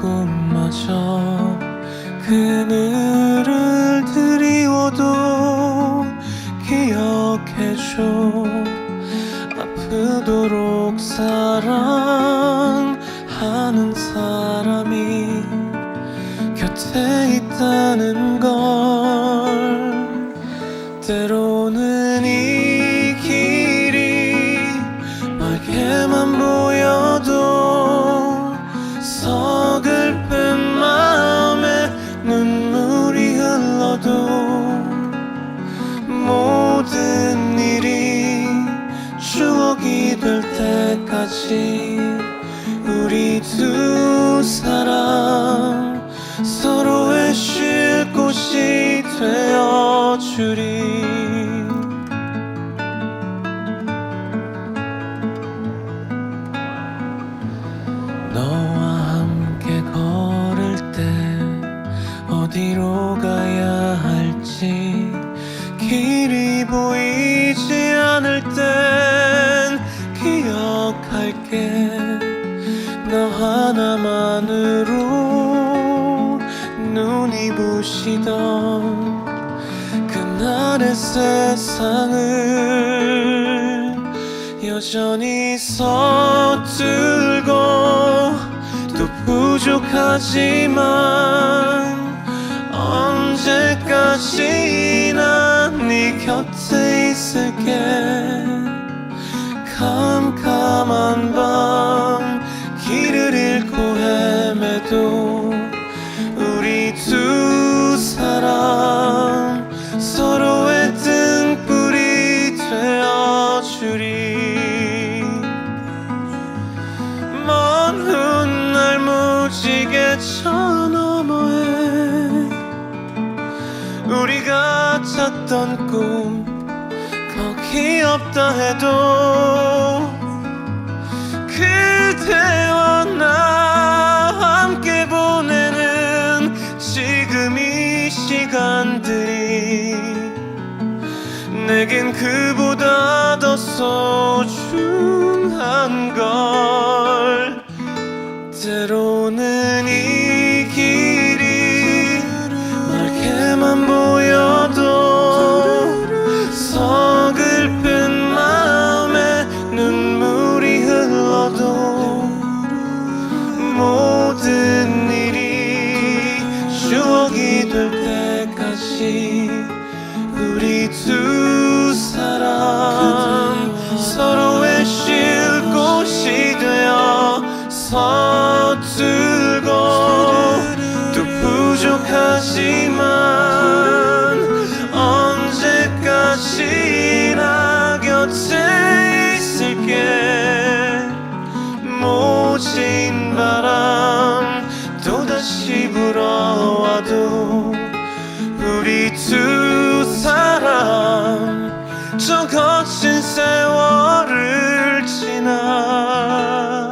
꿈마저 그늘을 드리워도 기억해줘. 아프도록 사랑하는 사람이 곁에 있다는 걸 때로는 때까지 우리 두 사람 서로의 쉴 곳이 되어주리. 너와 함께 걸을 때 어디로 가야 할지 길이 보이 하나만으로 눈이 부시던 그날의 세상을 여전히 서툴고 또 부족하지만 언제까지나 네 곁에 있을게 먼 훗날 무지개 저 너머에 우리가 찾던 꿈 거기 없다 해도 그대와 나 함께 보내는 지금 이 시간들이 내겐 그보다 더 소중한 걸 때로는 이 길이 멀게만 보여도 서글픈 마음에 눈물이 흘러도 모든 일이 추억이 될 때까지 바람 또다시 불어와도 우리 두 사람 저 거친 세월을 지나